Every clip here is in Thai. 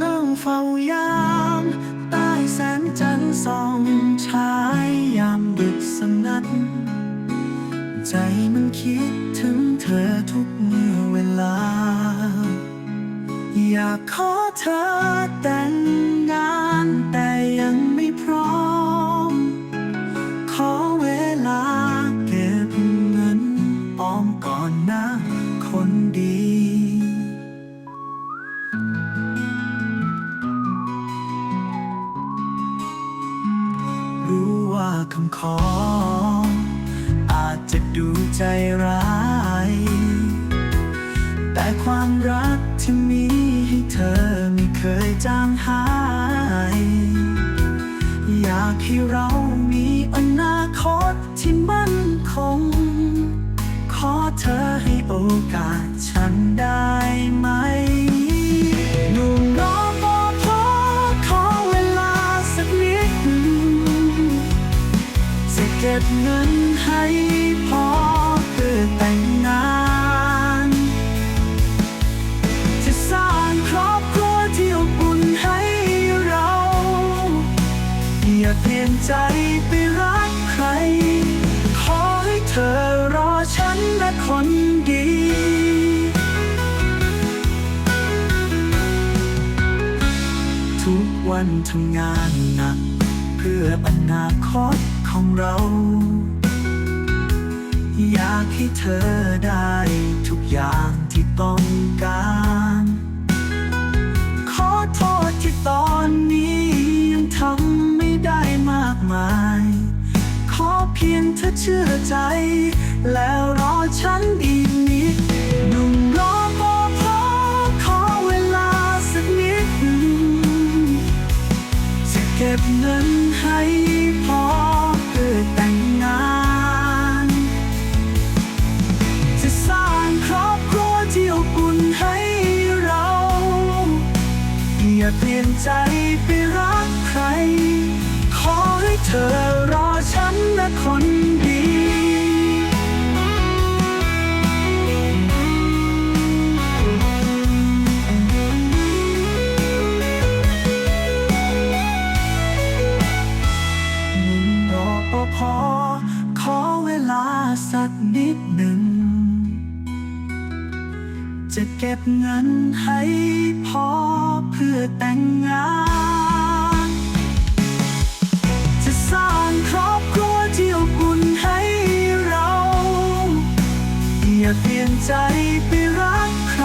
นั่เฝ้ายามใต้แสงจันทร์ส่องชายามดึกสนัด ใจมันคิดถึงเธอทุกเวลา อยากขอเธอแต่ง คำขอ อาจจะดูใจร้าย แต่ความรักที่มีให้เธอไม่เคยจางหาย อยากให้เรามีอนาคต เก็บเงินให้พอเพื่อแต่งงาน จะสร้างครอบครัวที่อบอุ่นให้เรา อย่าเปลี่ยนใจไปรักใคร ขอให้เธอรอฉันและคนดีทุกวันทำงานหนัก เพื่ออนาคต ของเรา อยากให้เธอได้ทุกอย่างที่ต้องการ ขอโทษที่ตอนนี้ยังทำไม่ได้มากมาย ขอเพียงเธอเชื่อใจ แล้วรอฉันอีกนิดหนุ่มรอปอพอขอเวลาสักนิดจะเก็บเงินให้พอ จะสร้างครอบครัวที่อบอุ่นให้เรา อย่าเปลี่ยนใจไปรักใคร ขอให้เธอรอฉันและคนดีหนูรอปภขอเวลาสักนิดหนึ่ง จะเก็บเงินให้พอเพื่อแต่งงาน จะสร้างครอบครัวที่อบอุ่นให้เรา อย่าเปลี่ยนใจไปรักใคร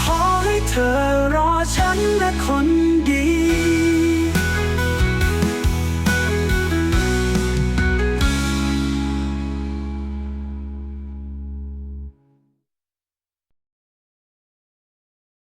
ขอให้เธอรอฉันและคนดี